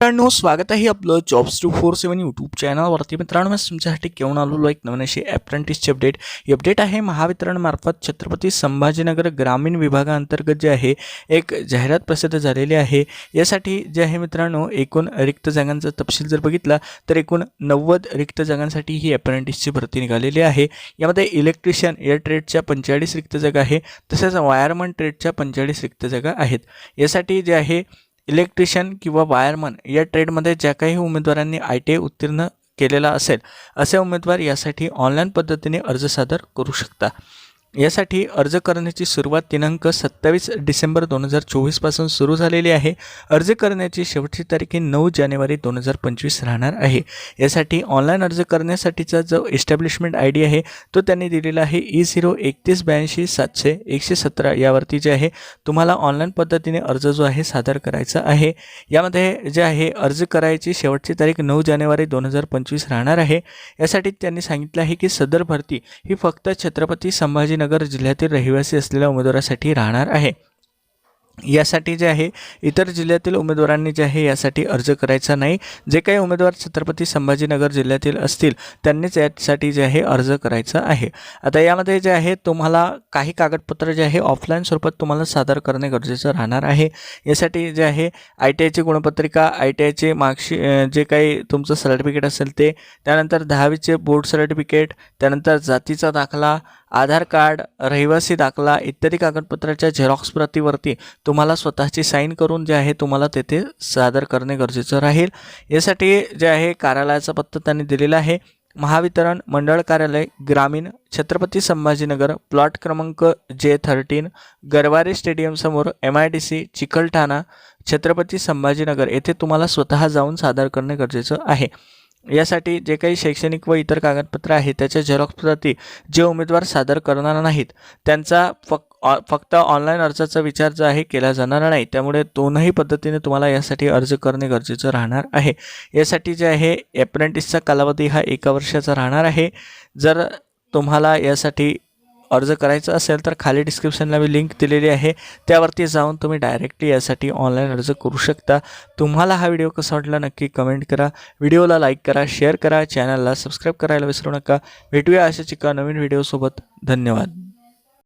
मित्रांनो स्वागत आहे आपलं jobs two four seven YouTube चॅनलवरती मित्रांनो मी तुमच्यासाठी घेऊन आलेलो एक नवीन अशी अप्रेंटिसची अपडेट ही अपडेट आहे महावितरणमार्फत छत्रपती संभाजीनगर ग्रामीण विभागाअंतर्गत जे आहे एक जाहिरात प्रसिद्ध झालेली आहे. यासाठी जे आहे मित्रांनो एकूण रिक्त जागांचा तपशील जर बघितला तर एकूण नव्वद रिक्त जागांसाठी ही अप्रेंटिसची भरती निघालेली आहे. यामध्ये इलेक्ट्रिशियन या ट्रेडच्या पंचेचाळीस रिक्त जागा आहे तसेच वायरमन ट्रेडच्या पंचेचाळीस रिक्त जागा आहेत. यासाठी जे आहे इलेक्ट्रिशियन किंवा वायरमन या ट्रेडमध्ये ज्या काही उमेदवारांनी आय टी आय उत्तीर्ण केलेला असेल असे उमेदवार यासाठी ऑनलाईन पद्धतीने अर्ज सादर करू शकता. यासाठी अर्ज करण्याची सुरुवात दिनांक सत्तावीस डिसेंबर दोन हजार चोवीसपासून सुरू झालेली आहे. अर्ज करण्याची शेवटची तारीख ही नऊ जानेवारी दोन हजार पंचवीस राहणार आहे. यासाठी ऑनलाईन अर्ज करण्यासाठीचा जो एस्टॅब्लिशमेंट आय डी आहे तो त्यांनी दिलेला आहे ई झिरो एकतीस ब्याऐंशी सातशे एकशे सतरा यावरती जे आहे तुम्हाला ऑनलाईन पद्धतीने अर्ज जो आहे सादर करायचा आहे. यामध्ये जे आहे अर्ज करायची शेवटची तारीख नऊ जानेवारी दोन हजार पंचवीस राहणार आहे. यासाठी त्यांनी सांगितलं आहे की सदर भरती ही फक्त छत्रपती संभाजी संभाजीनगर जिल्ह्यातील रहिवासी असलेल्या उमेदवारासाठी राहणार आहे. यासाठी जे आहे इतर जिल्ह्यातील उमेदवारांनी जे आहे यासाठी अर्ज करायचा नाही. जे काही उमेदवार छत्रपती संभाजीनगर जिल्ह्यातील असतील त्यांनीच यासाठी जे आहे अर्ज करायचा आहे. आता यामध्ये जे आहे तुम्हाला काही कागदपत्र जे आहे ऑफलाईन स्वरूपात तुम्हाला सादर करणे गरजेचं राहणार आहे. यासाठी जे आहे आय टी आयची गुणपत्रिका आय टी आयचे मार्कशी जे काही तुमचं सर्टिफिकेट असेल ते त्यानंतर दहावीचे बोर्ड सर्टिफिकेट त्यानंतर जातीचा दाखला आधार कार्ड रहिवासी दाखला इत्यादी कागदपत्राच्या झेरॉक्स प्रतीवरती तुम्हाला स्वतःची साईन करून जे आहे तुम्हाला तेथे सादर करणे गरजेचं राहील. यासाठी जे आहे कार्यालयाचा पत्ता त्यांनी दिलेला आहे. महावितरण मंडळ कार्यालय ग्रामीण छत्रपती संभाजीनगर प्लॉट क्रमांक J thirteen Garware स्टेडियमसमोर M I D C Chikalthana Chhatrapati Sambhajinagar येथे तुम्हाला स्वतः जाऊन सादर करणे गरजेचं आहे. यासाठी जे काही शैक्षणिक व इतर कागदपत्र आहेत त्याच्या झेरॉक्स प्रती जे उमेदवार सादर करणार नाहीत त्यांचा फक ऑ- फक्त ऑनलाईन अर्जाचा विचार जो आहे केला जाणार नाही. त्यामुळे दोनही पद्धतीने तुम्हाला यासाठी अर्ज करणे गरजेचं राहणार आहे. यासाठी जे आहे ॲप्रेंटिसचा कालावधी हा एका वर्षाचा राहणार आहे. जर तुम्हाला यासाठी अर्ज करायचा असेल तर खाली डिस्क्रिप्शनला मी लिंक दिलेली आहे. त्यावरती जाऊन तुम्ही डायरेक्टली यासाठी ऑनलाईन अर्ज करू शकता. तुम्हाला हा व्हिडिओ कसा वाटला नक्की कमेंट करा. व्हिडिओला लाईक करा शेअर करा चॅनलला सबस्क्राईब करायला विसरू नका. भेटूया अशाच एका नवीन व्हिडिओसोबत धन्यवाद.